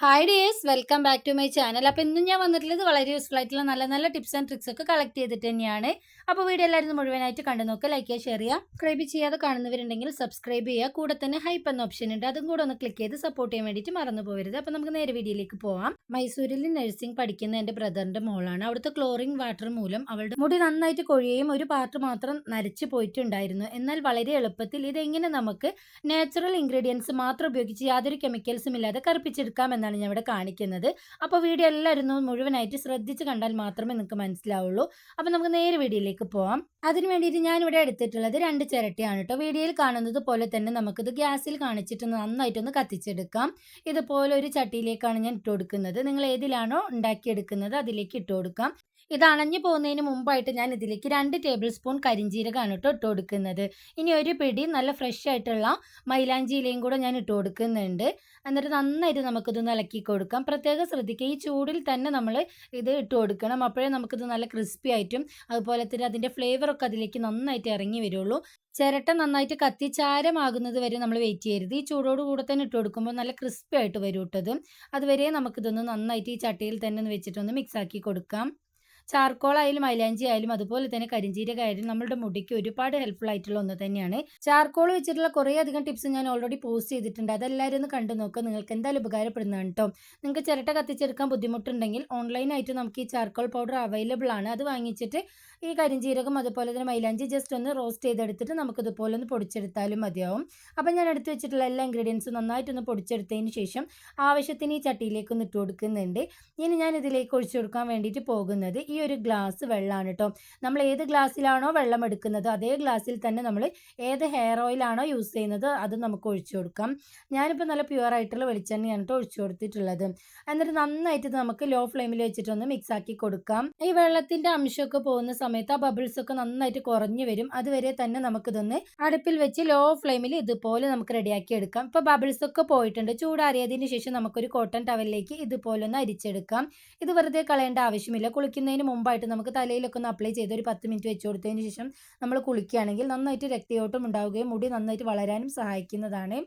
Hi dears welcome back to my channel അപ്പോൾ ഇന്ന് ഞാൻ വന്നിട്ടുള്ളത് വളരെ യൂസ്ഫുൾ ആയിട്ടുള്ള നല്ല നല്ല ടിപ്സ് ആൻഡ് ട്രിക്സ് ഒക്കെ കളക്ട് ചെയ്തിട്ട് തന്നെയാണ്. അപ്പോൾ വീഡിയോ എല്ലാവരും മുഴുവനായിട്ട് കണ്ടു നോക്കുക ലൈക്ക് ചെയ്യുക ഷെയർ ചെയ്യുക. സബ്സ്ക്രൈബ് ചെയ്യാതെ കാണുന്നവരുണ്ടെങ്കിൽ സബ്സ്ക്രൈബ് ചെയ്യുക. കൂടെ തന്നെ ഹൈപ്പ് എന്ന ഓപ്ഷൻ ഉണ്ട്. അതും കൂടെ ഒന്ന് ക്ലിക്ക് ചെയ്ത് സപ്പോർട്ട് ചെയ്യാൻ വേണ്ടിയിട്ട് മറന്നു പോകരുത് അപ്പോൾ നമുക്ക് നേരെ വീഡിയോയിലേക്ക് പോവാം. മൈസൂരിൽ നഴ്സിംഗ് പഠിക്കുന്ന എന്റെ ബ്രദറിന്റെ മോളാണ്. അവിടുത്തെ ക്ലോറിംഗ് വാട്ടർ മൂലം അവളുടെ മുടി നന്നായിട്ട് കൊഴിയുകയും ഒരു പാർട്ട് മാത്രം നരച്ചു പോയിട്ടുണ്ടായിരുന്നു. എന്നാൽ വളരെ എളുപ്പത്തിൽ ഇതെങ്ങനെ നമുക്ക് നാച്ചുറൽ ഇൻഗ്രീഡിയൻസ് മാത്രം ഉപയോഗിച്ച് യാതൊരു കെമിക്കൽസും ഇല്ലാതെ കറുപ്പിച്ചെടുക്കാം എന്നാണ് ഞാൻ ഇവിടെ കാണിക്കുന്നത്. അപ്പോൾ വീഡിയോ എല്ലാവരും മുഴുവനായിട്ട് ശ്രദ്ധിച്ച് കണ്ടാൽ മാത്രമേ നിങ്ങൾക്ക് മനസ്സിലാവുള്ളൂ. അപ്പോൾ നമുക്ക് നേരെ വീഡിയോയിലേക്ക് പോവാം. അതിന് വേണ്ടിയിട്ട് ഞാനിവിടെ എടുത്തിട്ടുള്ളത് രണ്ട് ചിരട്ടിയാണ് കേട്ടോ. വീഡിയോയിൽ കാണുന്നത് പോലെ തന്നെ നമുക്കിത് ഗ്യാസിൽ കാണിച്ചിട്ട് നന്നായിട്ടൊന്ന് കത്തിച്ചെടുക്കാം. ഇതുപോലെ ഒരു ചട്ടിയിലേക്കാണ് ഞാൻ ഇട്ട് കൊടുക്കുന്നത്. നിങ്ങൾ ഏതിലാണോ ഉണ്ടാക്കിയെടുക്കുന്നത് അതിലേക്ക് ഇട്ട് കൊടുക്കാം. ഇത് അണഞ്ഞു പോകുന്നതിന് മുമ്പായിട്ട് ഞാൻ ഇതിലേക്ക് രണ്ട് ടേബിൾ സ്പൂൺ കരിഞ്ചീരകമാണ് കേട്ടോ ഇട്ട് കൊടുക്കുന്നത് ഇനി ഒരു പിടി നല്ല ഫ്രഷ് ആയിട്ടുള്ള മൈലാഞ്ചി ഇലയും കൂടെ ഞാൻ ഇട്ട് കൊടുക്കുന്നുണ്ട് എന്നിട്ട് നന്നായിട്ട് നമുക്കിതൊന്ന് ഇളക്കി കൊടുക്കാം. പ്രത്യേകം ശ്രദ്ധിക്കുക ഈ ചൂടിൽ തന്നെ നമ്മൾ ഇത് ഇട്ട് കൊടുക്കണം അപ്പോഴേ നമുക്കിത് നല്ല ക്രിസ്പി ആയിട്ടും അതുപോലെ തന്നെ അതിന്റെ ഫ്ലേവറൊക്കെ അതിലേക്ക് നന്നായിട്ട് ഇറങ്ങി വരുള്ളൂ. ചിരട്ട നന്നായിട്ട് കത്തി ചാരമാകുന്നത് വരെ നമ്മൾ വെയിറ്റ് ചെയ്യരുത്. ഈ ചൂടോട് കൂടെ തന്നെ ഇട്ട് കൊടുക്കുമ്പോൾ നല്ല ക്രിസ്പി ആയിട്ട് വരും ഇട്ടത് അതുവരെ നമുക്കിതൊന്ന് നന്നായിട്ട് ഈ ചട്ടിയിൽ തന്നെ ഒന്ന് വെച്ചിട്ടൊന്ന് മിക്സാക്കി കൊടുക്കാം. ചാർക്കോൾ ആയാലും മൈലാഞ്ചി ആയാലും അതുപോലെ തന്നെ കരിഞ്ചീരക ആയാലും നമ്മുടെ മുടിക്ക് ഒരുപാട് ഹെൽപ്ഫുൾ ആയിട്ടുള്ള ഒന്ന് തന്നെയാണ്. ചാർക്കോൾ വെച്ചിട്ടുള്ള കുറേ അധികം ടിപ്സ് ഞാൻ ഓൾറെഡി പോസ്റ്റ് ചെയ്തിട്ടുണ്ട്. അതെല്ലാവരും ഒന്ന് കണ്ടു നോക്കുക നിങ്ങൾക്ക് എന്തായാലും ഉപകാരപ്പെടുന്നതാണ് കേട്ടോ നിങ്ങൾക്ക് ചിരട്ട കത്തിച്ചെടുക്കാൻ ബുദ്ധിമുട്ടുണ്ടെങ്കിൽ ഓൺലൈനായിട്ട് നമുക്ക് ഈ ചാർക്കോൾ പൗഡർ അവൈലബിൾ ആണ്. അത് വാങ്ങിച്ചിട്ട് ഈ കരിഞ്ചീരകം അതുപോലെ തന്നെ മൈലാഞ്ചി ജസ്റ്റ് ഒന്ന് റോസ്റ്റ് ചെയ്തെടുത്തിട്ട് നമുക്ക് ഇതുപോലെ ഒന്ന് പൊടിച്ചെടുത്താലും മതിയാവും. അപ്പം ഞാൻ എടുത്ത് വെച്ചിട്ടുള്ള എല്ലാ ഇൻഗ്രീഡിയൻസും നന്നായിട്ടൊന്ന് പൊടിച്ചെടുത്തതിന് ശേഷം ആവശ്യത്തിന് ഈ ചട്ടിയിലേക്ക് ഒന്ന് ഇട്ട് കൊടുക്കുന്നുണ്ട്. ഇനി ഞാൻ ഇതിലേക്ക് ഒഴിച്ചു കൊടുക്കാൻ വേണ്ടിയിട്ട് പോകുന്നത് ഈ ഒരു ഗ്ലാസ് വെള്ളമാണ് കേട്ടോ നമ്മൾ ഏത് ഗ്ലാസ്സിലാണോ വെള്ളം എടുക്കുന്നത് അതേ ഗ്ലാസ്സിൽ തന്നെ നമ്മൾ ഏത് ഹെയർ ഓയിലാണോ യൂസ് ചെയ്യുന്നത് അത് നമുക്ക് ഒഴിച്ചു കൊടുക്കാം. ഞാനിപ്പോൾ നല്ല പ്യുവർ ആയിട്ടുള്ള വെളിച്ചെണ്ണയാണ് കേട്ടോ ഒഴിച്ചു കൊടുത്തിട്ടുള്ളത്. എന്നിട്ട് നന്നായിട്ട് നമുക്ക് ലോ ഫ്ലെയിമിൽ വെച്ചിട്ടൊന്ന് മിക്സ് ആക്കി കൊടുക്കാം. ഈ വെള്ളത്തിന്റെ അംശമൊക്കെ പോകുന്ന സമയത്ത് ആ ബബിൾസ് ഒക്കെ നന്നായിട്ട് കുറഞ്ഞു വരും. അതുവരെ തന്നെ നമുക്കിതൊന്ന് അടുപ്പിൽ വെച്ച് ലോ ഫ്ലെയിമിൽ ഇതുപോലെ നമുക്ക് റെഡിയാക്കി എടുക്കാം. ഇപ്പോൾ ബബിൾസ് ഒക്കെ പോയിട്ടുണ്ട്. ചൂടാറിയതിന് ശേഷം നമുക്കൊരു കോട്ടൺ ടവലിലേക്ക് ഇതുപോലെ ഒന്ന് അരിച്ചെടുക്കാം. ഇത് വെറുതെ കളയേണ്ട ആവശ്യമില്ല. കുളിക്കുന്നതിന് മുമ്പായിട്ട് നമുക്ക് തലയിലൊക്കെ ഒന്ന് അപ്ലൈ ചെയ്ത് ഒരു പത്ത് മിനിറ്റ് വെച്ച് കൊടുത്തതിന് ശേഷം നമ്മൾ കുളിക്കുകയാണെങ്കിൽ നന്നായിട്ട് രക്തയോട്ടം ഉണ്ടാവുകയും മുടി നന്നായിട്ട് വളരാനും സഹായിക്കുന്നതാണ്.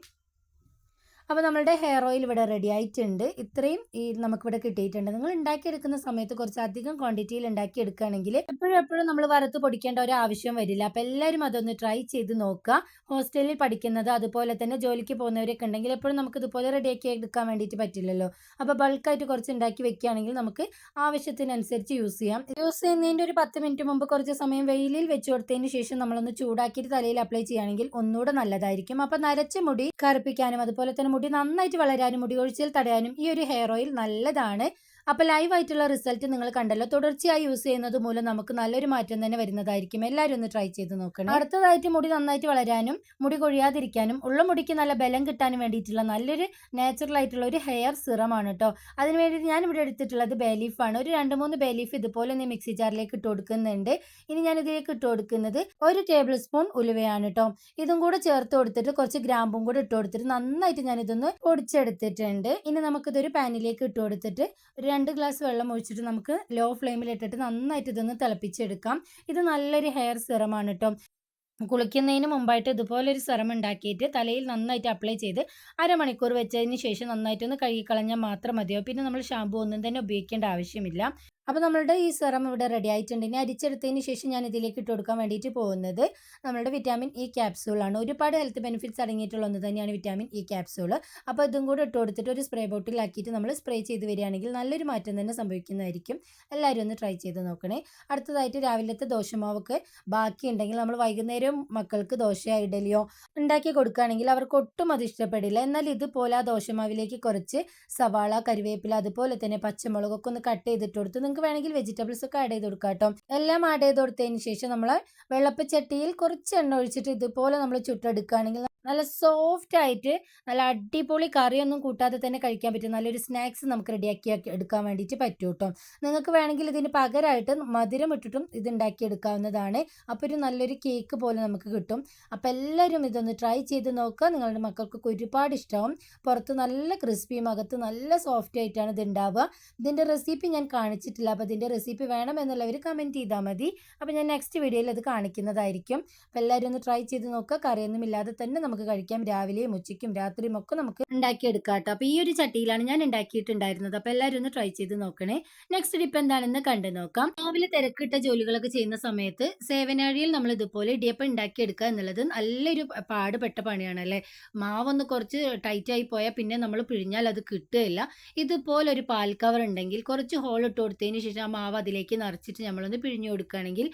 അപ്പോൾ നമ്മളുടെ ഹെയർ ഓയിൽ ഇവിടെ റെഡി ആയിട്ടുണ്ട്. ഇത്രയും ഈ നമുക്കിവിടെ കിട്ടിയിട്ടുണ്ട്. നിങ്ങൾ ഉണ്ടാക്കിയെടുക്കുന്ന സമയത്ത് കുറച്ച് അധികം ക്വാണ്ടിറ്റിയിൽ ഉണ്ടാക്കിയെടുക്കുകയാണെങ്കിൽ എപ്പോഴും എപ്പോഴും നമ്മൾ വറുത്ത് പൊടിക്കേണ്ട ഒരു ആവശ്യം വരില്ല. അപ്പോൾ എല്ലാവരും അതൊന്ന് ട്രൈ ചെയ്ത് നോക്കുക. ഹോസ്റ്റലിൽ പഠിക്കുന്നത് അതുപോലെ തന്നെ ജോലിക്ക് പോകുന്നവരൊക്കെ ഉണ്ടെങ്കിൽ എപ്പോഴും നമുക്ക് ഇതുപോലെ റെഡിയാക്കി എടുക്കാൻ വേണ്ടിയിട്ട് പറ്റില്ലല്ലോ. അപ്പോൾ ബൾക്കായിട്ട് കുറച്ച് ഉണ്ടാക്കി വെക്കുകയാണെങ്കിൽ നമുക്ക് ആവശ്യത്തിനനുസരിച്ച് യൂസ് ചെയ്യാം. യൂസ് ചെയ്യുന്നതിന്റെ ഒരു പത്ത് മിനിറ്റ് മുമ്പ് കുറച്ച് സമയം വെയിലിൽ വെച്ച് കൊടുത്തതിന് ശേഷം നമ്മളൊന്ന് ചൂടാക്കിയിട്ട് തലയിൽ അപ്ലൈ ചെയ്യുകയാണെങ്കിൽ ഒന്നുകൂടെ നല്ലതായിരിക്കും. അപ്പോൾ നരച്ച മുടി കറുപ്പിക്കാനും അതുപോലെ തന്നെ മുടി നന്നായിട്ട് വളരാനും മുടി കൊഴിച്ചിൽ തടയാനും ഈ ഒരു ഹെയർ ഓയിൽ നല്ലതാണ്. അപ്പോൾ ലൈവ് ആയിട്ടുള്ള റിസൾട്ട് നിങ്ങൾ കണ്ടല്ലോ. തുടർച്ചയായി യൂസ് ചെയ്യുന്നത് മൂലം നമുക്ക് നല്ലൊരു മാറ്റം തന്നെ വരുന്നതായിരിക്കും. എല്ലാവരും ഒന്ന് ട്രൈ ചെയ്ത് നോക്കണം. അടുത്തതായിട്ട് മുടി നന്നായിട്ട് വളരാനും മുടി കൊഴിയാതിരിക്കാനും ഉള്ള മുടിക്ക് നല്ല ബലം കിട്ടാനും വേണ്ടിയിട്ടുള്ള നല്ലൊരു നാച്ചുറൽ ആയിട്ടുള്ള ഒരു ഹെയർ സിറമാണ് കേട്ടോ അതിന് വേണ്ടിയിട്ട് ഞാൻ ഇവിടെ എടുത്തിട്ടുള്ളത് ബേലീഫാണ് ഒരു രണ്ട് മൂന്ന് ബേലീഫ് ഇതുപോലെ ഒന്ന് മിക്സി ജാറിലേക്ക് ഇട്ട് കൊടുക്കുന്നുണ്ട്. ഇനി ഞാൻ ഇതിലേക്ക് ഇട്ട് കൊടുക്കുന്നത് ഒരു ടേബിൾ സ്പൂൺ ഉലുവയാണ് കേട്ടോ ഇതും കൂടെ ചേർത്ത് കൊടുത്തിട്ട് കുറച്ച് ഗ്രാമ്പും കൂടെ ഇട്ട് കൊടുത്തിട്ട് നന്നായിട്ട് ഞാൻ ഇതൊന്ന് പൊടിച്ചെടുത്തിട്ടുണ്ട്. ഇനി നമുക്കിതൊരു പാനിലേക്ക് ഇട്ട് കൊടുത്തിട്ട് രണ്ട് ഗ്ലാസ് വെള്ളം ഒഴിച്ചിട്ട് നമുക്ക് ലോ ഫ്ലെയിമിൽ ഇട്ടിട്ട് നന്നായിട്ട് ഇതൊന്ന് തിളപ്പിച്ചെടുക്കാം. ഇത് നല്ലൊരു ഹെയർ സിറമാണ് കേട്ടോ കുളിക്കുന്നതിന് മുമ്പായിട്ട് ഇതുപോലൊരു സിറം ഉണ്ടാക്കിയിട്ട് തലയിൽ നന്നായിട്ട് അപ്ലൈ ചെയ്ത് അരമണിക്കൂർ വെച്ചതിന് ശേഷം നന്നായിട്ടൊന്ന് കഴുകിക്കളഞ്ഞാൽ മാത്രം മതിയോ പിന്നെ നമ്മൾ ഷാമ്പു ഒന്നും തന്നെ ഉപയോഗിക്കേണ്ട ആവശ്യമില്ല. അപ്പോൾ നമ്മളുടെ ഈ സെറം ഇവിടെ റെഡി ആയിട്ടുണ്ട്. ഇനി അരിച്ചെടുത്തതിന് ശേഷം ഞാൻ ഇതിലേക്ക് ഇട്ട് കൊടുക്കാൻ വേണ്ടിയിട്ട് പോകുന്നത് നമ്മളുടെ വിറ്റാമിൻ ഇ ക്യാപ്സൂളാണ് ഒരുപാട് ഹെൽത്ത് ബെനിഫിറ്റ്സ് അടങ്ങിയിട്ടുള്ള ഒന്ന് തന്നെയാണ് വിറ്റാമിൻ ഇ ക്യാപ്സൂൾ അപ്പോൾ ഇതും കൂടെ ഇട്ട് കൊടുത്തിട്ട് ഒരു സ്പ്രേ ബോട്ടിലാക്കിയിട്ട് നമ്മൾ സ്പ്രേ ചെയ്ത് വരികയാണെങ്കിൽ നല്ലൊരു മാറ്റം തന്നെ സംഭവിക്കുന്നതായിരിക്കും. എല്ലാവരും ഒന്ന് ട്രൈ ചെയ്ത് നോക്കണേ. അടുത്തതായിട്ട് രാവിലത്തെ ദോശമാവൊക്കെ ബാക്കിയുണ്ടെങ്കിൽ നമ്മൾ വൈകുന്നേരം മക്കൾക്ക് ദോശ ഇഡലിയോ ഉണ്ടാക്കി കൊടുക്കുകയാണെങ്കിൽ അവർക്ക് ഒട്ടും അത് ഇഷ്ടപ്പെടില്ല. എന്നാൽ ഇതുപോലെ ആ ദോശമാവിലേക്ക് കുറച്ച് സവാള കരിവേപ്പില അതുപോലെ തന്നെ പച്ചമുളകൊക്കെ ഒന്ന് കട്ട് ചെയ്തിട്ട് കൊടുത്ത് നിങ്ങൾക്ക് വേണമെങ്കിൽ വെജിറ്റബിൾസ് ഒക്കെ ആഡ് ചെയ്ത് കൊടുക്കാം കേട്ടോ. എല്ലാം ആഡ് ചെയ്ത് കൊടുത്തതിന് ശേഷം നമ്മൾ വെള്ളപ്പച്ചട്ടിയിൽ കുറച്ച് എണ്ണ ഒഴിച്ചിട്ട് ഇതുപോലെ നമ്മൾ ചുട്ടെടുക്കുകയാണെങ്കിൽ നല്ല സോഫ്റ്റ് ആയിട്ട് നല്ല അടിപൊളി കറിയൊന്നും കൂട്ടാതെ തന്നെ കഴിക്കാൻ പറ്റും. നല്ലൊരു സ്നാക്സ് നമുക്ക് റെഡിയാക്കി എടുക്കാൻ വേണ്ടിയിട്ട് പറ്റും കേട്ടോ. നിങ്ങൾക്ക് വേണമെങ്കിൽ ഇതിന് പകരമായിട്ട് മധുരം ഇട്ടിട്ടും ഇത് എടുക്കാവുന്നതാണ്. അപ്പോൾ ഒരു നല്ലൊരു കേക്ക് പോലെ നമുക്ക് കിട്ടും. അപ്പോൾ എല്ലാവരും ഇതൊന്ന് ട്രൈ ചെയ്ത് നോക്കുക. നിങ്ങളുടെ മക്കൾക്കൊക്കെ ഒരുപാട് ഇഷ്ടമാവും പുറത്ത് നല്ല ക്രിസ്പിയും അകത്ത് നല്ല സോഫ്റ്റ് ആയിട്ടാണ് ഇത് ഉണ്ടാവുക. ഇതിന്റെ റെസിപ്പി ഞാൻ കാണിച്ചിട്ടില്ല. അപ്പോൾ ഇതിന്റെ റെസിപ്പി വേണമെന്നുള്ളവർ കമന്റ് ചെയ്താൽ മതി. അപ്പോൾ ഞാൻ നെക്സ്റ്റ് വീഡിയോയിൽ അത് കാണിക്കുന്നതായിരിക്കും. അപ്പോൾ എല്ലാവരും ഒന്ന് ട്രൈ ചെയ്ത് നോക്കുക. കറിയൊന്നും ഇല്ലാതെ തന്നെ നമുക്ക് കഴിക്കാം. രാവിലെയും ഉച്ചയ്ക്കും രാത്രിയും ഒക്കെ നമുക്ക് ഉണ്ടാക്കിയെടുക്കാം കേട്ടോ. അപ്പോൾ ഈ ഒരു ചട്ടിയിലാണ് ഞാൻ ഉണ്ടാക്കിയിട്ടുണ്ടായിരുന്നത്. അപ്പോൾ എല്ലാവരും ഒന്ന് ട്രൈ ചെയ്ത് നോക്കണേ. നെക്സ്റ്റ് ടിപ്പ് എന്താണെന്ന് കണ്ടു നോക്കാം. രാവിലെ തിരക്കിട്ട ജോലികളൊക്കെ ചെയ്യുന്ന സമയത്ത് സേവനാഴിയിൽ നമ്മൾ ഇതുപോലെ ഇടിയപ്പം ഉണ്ടാക്കിയെടുക്കുക എന്നുള്ളത് നല്ലൊരു പാടുപെട്ട പണിയാണ് അല്ലേ? മാവൊന്ന് കുറച്ച് ടൈറ്റ് ആയി പോയാൽ പിന്നെ നമ്മൾ പിഴിഞ്ഞാൽ അത് കിട്ടുകയില്ല. ഇതുപോലെ ഒരു പാൽ കവർ ഉണ്ടെങ്കിൽ കുറച്ച് ഹോൾ ഇട്ട് കൊടുത്തതിന് ശേഷം ആ മാവ് അതിലേക്ക് നിറച്ചിട്ട് നമ്മളൊന്ന് പിഴിഞ്ഞു കൊടുക്കുകയാണെങ്കിൽ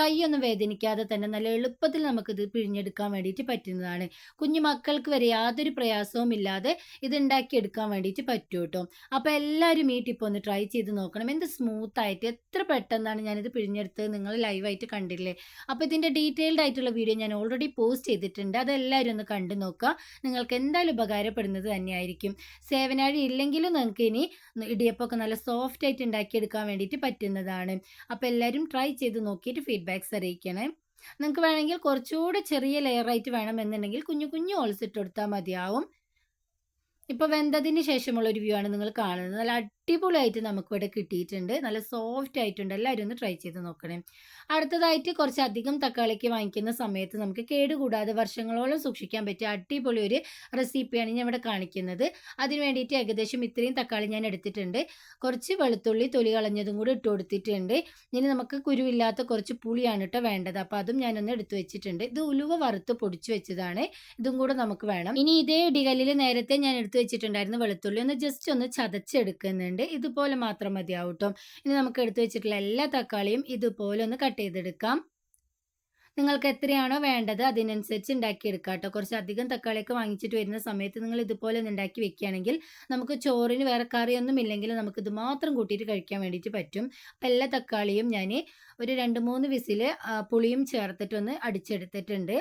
കൈയൊന്നും വേദനിക്കാതെ തന്നെ നല്ല എളുപ്പത്തിൽ നമുക്കിത് പിഴിഞ്ഞെടുക്കാൻ വേണ്ടിയിട്ട് പറ്റുന്നതാണ്. കുഞ്ഞു മക്കൾക്ക് വരെ യാതൊരു പ്രയാസവും ഇല്ലാതെ ഇത് ഉണ്ടാക്കിയെടുക്കാൻ വേണ്ടിയിട്ട് പറ്റും കേട്ടോ അപ്പോൾ എല്ലാവരും ഈ ടിപ്പ് ഒന്ന് ട്രൈ ചെയ്ത് നോക്കണം. എന്ത് സ്മൂത്ത് ആയിട്ട് എത്ര പെട്ടെന്നാണ് ഞാനിത് പിഴിഞ്ഞെടുത്തത് നിങ്ങൾ ലൈവായിട്ട് കണ്ടില്ലേ? അപ്പോൾ ഇതിന്റെ ഡീറ്റെയിൽഡ് ആയിട്ടുള്ള വീഡിയോ ഞാൻ ഓൾറെഡി പോസ്റ്റ് ചെയ്തിട്ടുണ്ട്. അതെല്ലാവരും ഒന്ന് കണ്ടു നോക്കുക. നിങ്ങൾക്ക് എന്തായാലും ഉപകാരപ്പെടുന്നത് തന്നെയായിരിക്കും. സേവനാഴി ഇല്ലെങ്കിലും നിങ്ങൾക്ക് ഇനി ഇടിയപ്പമൊക്കെ നല്ല സോഫ്റ്റ് ആയിട്ട് ഉണ്ടാക്കിയെടുക്കാൻ വേണ്ടിയിട്ട് പറ്റുന്നതാണ്. അപ്പോൾ എല്ലാവരും ട്രൈ ചെയ്ത് നോക്കിയിട്ട് ഫീഡ്ബാക്ക്സ് അറിയിക്കണേ. നിങ്ങൾക്ക് വേണമെങ്കിൽ കുറച്ചുകൂടി ചെറിയ ലെയറായിട്ട് വേണമെന്നുണ്ടെങ്കിൽ കുഞ്ഞു കുഞ്ഞു ഹോൾസ് ഇട്ട് കൊടുത്താൽ മതിയാവും. ഇപ്പോൾ വെന്തതിന് ശേഷമുള്ള ഒരു വ്യൂ ആണ് നിങ്ങൾ കാണുന്നത്. നല്ല അടിപൊളിയായിട്ട് നമുക്കിവിടെ കിട്ടിയിട്ടുണ്ട്. നല്ല സോഫ്റ്റ് ആയിട്ടുണ്ട്. എല്ലാവരും ഒന്ന് ട്രൈ ചെയ്ത് നോക്കണേ. അടുത്തതായിട്ട് കുറച്ച് അധികം തക്കാളിക്ക് വാങ്ങിക്കുന്ന സമയത്ത് നമുക്ക് കേടുകൂടാതെ വർഷങ്ങളോളം സൂക്ഷിക്കാൻ പറ്റിയ അടിപൊളി ഒരു റെസിപ്പിയാണ് ഞാൻ ഇവിടെ കാണിക്കുന്നത്. അതിന് വേണ്ടിയിട്ട് ഏകദേശം ഇത്രയും തക്കാളി ഞാൻ എടുത്തിട്ടുണ്ട്. കുറച്ച് വെളുത്തുള്ളി തൊലി കളഞ്ഞതും കൂടി ഇട്ട് കൊടുത്തിട്ടുണ്ട്. ഇനി നമുക്ക് കുരുവില്ലാത്ത കുറച്ച് പുളിയാണ് കേട്ടോ വേണ്ടത്. അപ്പോൾ അതും ഞാനൊന്ന് എടുത്തു വെച്ചിട്ടുണ്ട്. ഇത് ഉലുവ വറുത്ത് പൊടിച്ചു വെച്ചതാണ്. ഇതും കൂടെ നമുക്ക് വേണം. ഇനി ഇതേ ഇടികല്ലിൽ നേരത്തെ ഞാൻ വെച്ചിട്ടുണ്ടായിരുന്നു വെളുത്തുള്ളി. ഒന്ന് ജസ്റ്റ് ഒന്ന് ചതച്ചെടുക്കുന്നുണ്ട്. ഇതുപോലെ മാത്രം മതിയാവും കേട്ടോ ഇനി നമുക്ക് എടുത്തു വെച്ചിട്ടുള്ള എല്ലാ തക്കാളിയും ഇതുപോലെ ഒന്ന് കട്ട് ചെയ്തെടുക്കാം. നിങ്ങൾക്ക് എത്രയാണോ വേണ്ടത് അതിനനുസരിച്ച് ഉണ്ടാക്കിയെടുക്കാം കേട്ടോ കുറച്ച് അധികം തക്കാളിയൊക്കെ വാങ്ങിച്ചിട്ട് വരുന്ന സമയത്ത് നിങ്ങൾ ഇതുപോലെ ഒന്ന് ഉണ്ടാക്കി വെക്കുകയാണെങ്കിൽ നമുക്ക് ചോറിന് വേറെ കറിയൊന്നും ഇല്ലെങ്കിൽ നമുക്ക് ഇത് മാത്രം കൂട്ടിയിട്ട് കഴിക്കാൻ വേണ്ടിയിട്ട് പറ്റും. അപ്പം എല്ലാ തക്കാളിയും ഞാൻ ഒരു രണ്ട് മൂന്ന് വിസിൽ പുളിയും ചേർത്തിട്ടൊന്ന് അടിച്ചെടുത്തിട്ടുണ്ട്.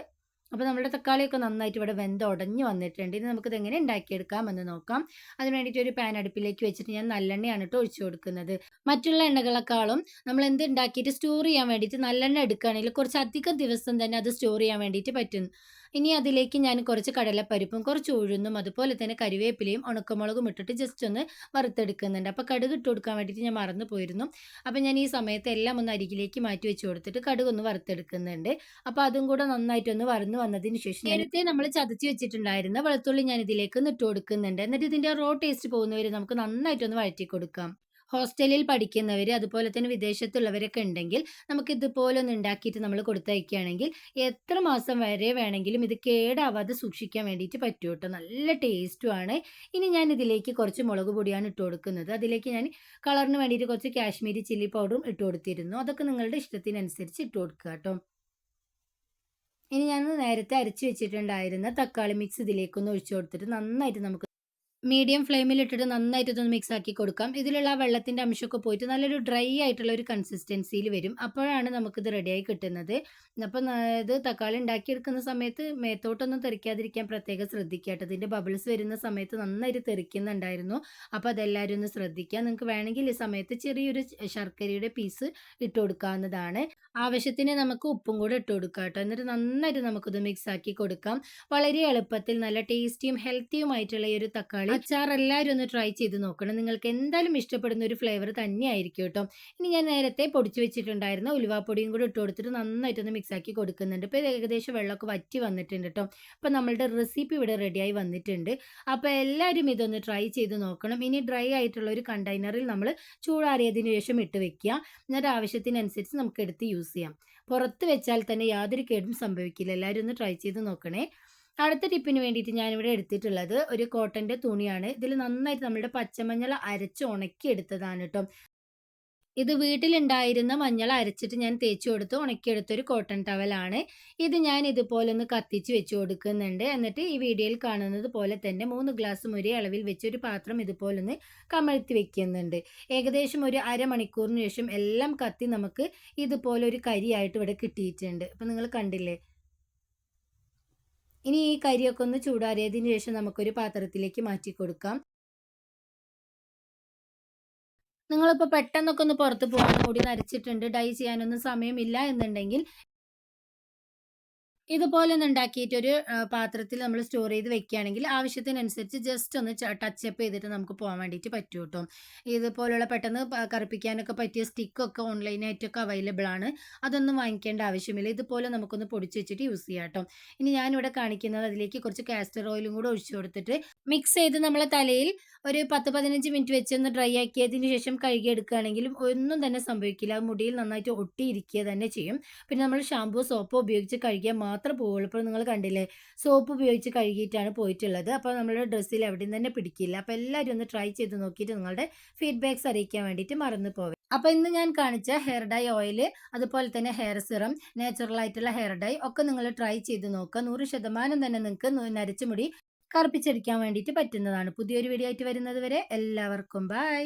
അപ്പോൾ നമ്മുടെ തക്കാളിയൊക്കെ നന്നായിട്ട് ഇവിടെ വെന്ത് ഉടഞ്ഞു വന്നിട്ടുണ്ട്. ഇനി നമുക്കിത് എങ്ങനെ ഉണ്ടാക്കിയെടുക്കാം എന്ന് നോക്കാം. അതിന് വേണ്ടിയിട്ട് ഒരു പാൻ അടുപ്പിലേക്ക് വെച്ചിട്ട് ഞാൻ നല്ലെണ്ണയാണ് കേട്ടോ ഒഴിച്ചു കൊടുക്കുന്നത്. മറ്റുള്ള എണ്ണകളെക്കാളും നമ്മൾ എന്ത് ഉണ്ടാക്കിയിട്ട് സ്റ്റോർ ചെയ്യാൻ വേണ്ടിയിട്ട് നല്ലെണ്ണ എടുക്കുകയാണെങ്കിൽ കുറച്ച് അധികം ദിവസം തന്നെ അത് സ്റ്റോർ ചെയ്യാൻ വേണ്ടിയിട്ട് പറ്റും. ഇനി അതിലേക്ക് ഞാൻ കുറച്ച് കടലപ്പരിപ്പും കുറച്ച് ഉഴുന്നും അതുപോലെ തന്നെ കരിവേപ്പിലയും ഉണക്കമുളകും ഇട്ടിട്ട് ജസ്റ്റ് ഒന്ന് വറുത്തെടുക്കുന്നുണ്ട്. അപ്പോൾ കടുക് ഇട്ട് കൊടുക്കാൻ വേണ്ടിയിട്ട് ഞാൻ മറന്നു പോയിരുന്നു. അപ്പോൾ ഞാൻ ഈ സമയത്ത് എല്ലാം ഒന്ന് അരികിലേക്ക് മാറ്റി വെച്ച് കൊടുത്തിട്ട് കടുക് ഒന്ന് വറുത്തെടുക്കുന്നുണ്ട്. അപ്പോൾ അതും കൂടെ നന്നായിട്ടൊന്ന് വറന്ന് വന്നതിന് ശേഷം നേരത്തെ നമ്മൾ ചതച്ച് വെച്ചിട്ടുണ്ടായിരുന്ന വെളുത്തുള്ളി ഞാൻ ഇതിലേക്ക് ഒന്ന് ഇട്ട് കൊടുക്കുന്നുണ്ട്. എന്നിട്ട് ഇതിന്റെ റോ ടേസ്റ്റ് പോകുന്നവരെ നമുക്ക് നന്നായിട്ടൊന്ന് വഴറ്റി കൊടുക്കാം. ഹോസ്റ്റലിൽ പഠിക്കുന്നവർ അതുപോലെ തന്നെ വിദേശത്തുള്ളവരൊക്കെ ഉണ്ടെങ്കിൽ നമുക്ക് ഇതുപോലെ ഒന്ന് ഉണ്ടാക്കിയിട്ട് നമ്മൾ കൊടുത്തയക്കുകയാണെങ്കിൽ എത്ര മാസം വരെ വേണമെങ്കിലും ഇത് കേടാവാതെ സൂക്ഷിക്കാൻ വേണ്ടിയിട്ട് പറ്റും കേട്ടോ നല്ല ടേസ്റ്റുമാണ് ഇനി ഞാൻ ഇതിലേക്ക് കുറച്ച് മുളക് പൊടിയാണ് ഇട്ട് കൊടുക്കുന്നത്. അതിലേക്ക് ഞാൻ കളറിന് വേണ്ടിയിട്ട് കുറച്ച് കാശ്മീരി ചില്ലി പൗഡറും ഇട്ട് കൊടുത്തിരുന്നു. അതൊക്കെ നിങ്ങളുടെ ഇഷ്ടത്തിനനുസരിച്ച് ഇട്ട് കൊടുക്കുക കേട്ടോ. ഇനി ഞാൻ നേരത്തെ അരച്ച് വെച്ചിട്ടുണ്ടായിരുന്ന തക്കാളി മിക്സ് ഇതിലേക്കൊന്ന് ഒഴിച്ചു കൊടുത്തിട്ട് നന്നായിട്ട് നമുക്ക് മീഡിയം ഫ്ലെയിമിൽ ഇട്ടിട്ട് നന്നായിട്ട് ഇതൊന്ന് മിക്സ് ആക്കി കൊടുക്കാം. ഇതിലുള്ള ആ വെള്ളത്തിന്റെ അംശമൊക്കെ പോയിട്ട് നല്ലൊരു ഡ്രൈ ആയിട്ടുള്ള ഒരു കൺസിസ്റ്റൻസിയിൽ വരും. അപ്പോഴാണ് നമുക്കിത് റെഡിയായി കിട്ടുന്നത്. അപ്പം ഇത് തക്കാളി ഉണ്ടാക്കിയെടുക്കുന്ന സമയത്ത് മേത്തോട്ടൊന്നും തെറിക്കാതിരിക്കാൻ പ്രത്യേകം ശ്രദ്ധിക്കുക കേട്ടോ. ഇതിന്റെ ബബിൾസ് വരുന്ന സമയത്ത് നന്നായിട്ട് തെറിക്കുന്നുണ്ടായിരുന്നു. അപ്പോൾ അതെല്ലാവരും ഒന്ന് ശ്രദ്ധിക്കുക. നിങ്ങൾക്ക് വേണമെങ്കിൽ ഈ സമയത്ത് ചെറിയൊരു ശർക്കരയുടെ പീസ് ഇട്ട് കൊടുക്കാവുന്നതാണ്. ആവശ്യത്തിന് നമുക്ക് ഉപ്പും കൂടെ ഇട്ട് കൊടുക്കാം കേട്ടോ. എന്നിട്ട് നന്നായിട്ട് നമുക്കിത് മിക്സ് ആക്കി കൊടുക്കാം. വളരെ എളുപ്പത്തിൽ നല്ല ടേസ്റ്റിയും ഹെൽത്തിയുമായിട്ടുള്ള ഈ ഒരു തക്കാളി അച്ചാർ എല്ലാവരും ഒന്ന് ട്രൈ ചെയ്ത് നോക്കണം. നിങ്ങൾക്ക് എന്തായാലും ഇഷ്ടപ്പെടുന്ന ഒരു ഫ്ലേവർ തന്നെയായിരിക്കും കേട്ടോ. ഇനി ഞാൻ നേരത്തെ പൊടിച്ചു വെച്ചിട്ടുണ്ടായിരുന്ന ഉലുവാപ്പൊടിയും കൂടി ഇട്ട് കൊടുത്തിട്ട് നന്നായിട്ടൊന്ന് മിക്സാക്കി കൊടുക്കുന്നുണ്ട്. ഇപ്പോൾ ഏകദേശം വെള്ളമൊക്കെ വറ്റി വന്നിട്ടുണ്ട് കേട്ടോ. അപ്പോൾ നമ്മളുടെ റെസിപ്പി ഇവിടെ റെഡിയായി വന്നിട്ടുണ്ട്. അപ്പോൾ എല്ലാവരും ഇതൊന്ന് ട്രൈ ചെയ്ത് നോക്കണം. ഇനി ഡ്രൈ ആയിട്ടുള്ള ഒരു കണ്ടെയ്നറിൽ നമ്മൾ ചൂടാറിയതിന് ശേഷം ഇട്ട് വെക്കുക. എന്നിട്ട് ആവശ്യത്തിനനുസരിച്ച് നമുക്ക് എടുത്ത് യൂസ് ചെയ്യാം. പുറത്ത് വെച്ചാൽ തന്നെ യാതൊരു കേടും സംഭവിക്കില്ല. എല്ലാവരും ഒന്ന് ട്രൈ ചെയ്ത് നോക്കണേ. അടുത്ത ടിപ്പിന് വേണ്ടിയിട്ട് ഞാനിവിടെ എടുത്തിട്ടുള്ളത് ഒരു കോട്ടന്റെ തുണിയാണ്. ഇതിൽ നന്നായിട്ട് നമ്മുടെ പച്ചമഞ്ഞൾ അരച്ച് ഉണക്കി എടുത്തതാണ് കേട്ടോ ഇത് വീട്ടിലുണ്ടായിരുന്ന മഞ്ഞൾ അരച്ചിട്ട് ഞാൻ തേച്ച് കൊടുത്ത് ഉണക്കിയെടുത്ത ഒരു കോട്ടൺ ടവലാണ് ഇത് ഞാൻ ഇതുപോലെ ഒന്ന് കത്തിച്ച് വെച്ച് കൊടുക്കുന്നുണ്ട്. എന്നിട്ട് ഈ വീഡിയോയിൽ കാണുന്നത് പോലെ തന്നെ മൂന്ന് ഗ്ലാസ് ഒരേ അളവിൽ വെച്ച് ഒരു പാത്രം ഇതുപോലെ ഒന്ന് കമഴ്ത്തി വെക്കുന്നുണ്ട്. ഏകദേശം ഒരു അരമണിക്കൂറിന് ശേഷം എല്ലാം കത്തി നമുക്ക് ഇതുപോലെ ഒരു കരിയായിട്ട് ഇവിടെ കിട്ടിയിട്ടുണ്ട്. അപ്പം നിങ്ങൾ കണ്ടില്ലേ? ഇനി ഈ കരിയൊക്കെ ഒന്ന് ചൂടാറിയതിന് ശേഷം നമുക്കൊരു പാത്രത്തിലേക്ക് മാറ്റി കൊടുക്കാം. നിങ്ങളിപ്പോൾ പെട്ടെന്നൊക്കെ ഒന്ന് പുറത്ത് പോകാൻ മുടി നരച്ചിട്ടുണ്ട്. ഡൈ ചെയ്യാനൊന്നും സമയമില്ല എന്നുണ്ടെങ്കിൽ ഇതുപോലെ ഒന്ന് ഉണ്ടാക്കിയിട്ട് ഒരു പാത്രത്തിൽ നമ്മൾ സ്റ്റോർ ചെയ്ത് വെക്കുകയാണെങ്കിൽ ആവശ്യത്തിനനുസരിച്ച് ജസ്റ്റ് ഒന്ന് ടച്ചപ്പ് ചെയ്തിട്ട് നമുക്ക് പോകാൻ വേണ്ടിയിട്ട് പറ്റും കേട്ടോ. ഇതുപോലുള്ള പെട്ടെന്ന് കറുപ്പിക്കാനൊക്കെ പറ്റിയ സ്റ്റിക്കൊക്കെ ഓൺലൈനായിട്ടൊക്കെ അവൈലബിൾ ആണ്. അതൊന്നും വാങ്ങിക്കേണ്ട ആവശ്യമില്ല. ഇതുപോലെ നമുക്കൊന്ന് പൊടിച്ച് വെച്ചിട്ട് യൂസ് ചെയ്യാം കേട്ടോ. ഇനി ഞാനിവിടെ കാണിക്കുന്നത് അതിലേക്ക് കുറച്ച് കാസ്റ്റർ ഓയിലും കൂടെ ഒഴിച്ചു കൊടുത്തിട്ട് മിക്സ് ചെയ്ത് നമ്മളെ തലയിൽ ഒരു പത്ത് പതിനഞ്ച് മിനിറ്റ് വെച്ചൊന്ന് ഡ്രൈ ആക്കിയതിന് ശേഷം കഴുകി കഴുകിയെടുക്കുകയാണെങ്കിലും ഒന്നും തന്നെ സംഭവിക്കില്ല. മുടിയിൽ നന്നായിട്ട് ഒട്ടിയിരിക്കുക തന്നെ ചെയ്യും. പിന്നെ നമ്മൾ ഷാമ്പൂ സോപ്പോ ഉപയോഗിച്ച് കഴുകിയാൽ പോവുള്ളൂ. ഇപ്പോൾ നിങ്ങൾ കണ്ടില്ലേ സോപ്പ് ഉപയോഗിച്ച് കഴുകിയിട്ടാണ് പോയിട്ടുള്ളത്. അപ്പോൾ നമ്മുടെ ഡ്രസ്സിൽ എവിടെയും തന്നെ പിടിക്കില്ല. അപ്പോൾ എല്ലാവരും ഒന്ന് ട്രൈ ചെയ്ത് നോക്കിയിട്ട് നിങ്ങളുടെ ഫീഡ്ബാക്ക്സ് അറിയിക്കാൻ വേണ്ടിയിട്ട് മറന്നു പോവേ. അപ്പോൾ ഇന്ന് ഞാൻ കാണിച്ച ഹെയർ ഡൈ ഓയിൽ അതുപോലെ തന്നെ ഹെയർ സിറം നാച്ചുറൽ ആയിട്ടുള്ള ഹെയർ ഡൈ ഒക്കെ നിങ്ങൾ ട്രൈ ചെയ്ത് നോക്കുക. നൂറ് ശതമാനം തന്നെ നിങ്ങൾക്ക് നരച്ചുമുടി കറുപ്പിച്ചെടുക്കാൻ വേണ്ടിയിട്ട് പറ്റുന്നതാണ്. പുതിയൊരു വീഡിയോ ആയിട്ട് വരുന്നത് വരെ എല്ലാവർക്കും ബൈ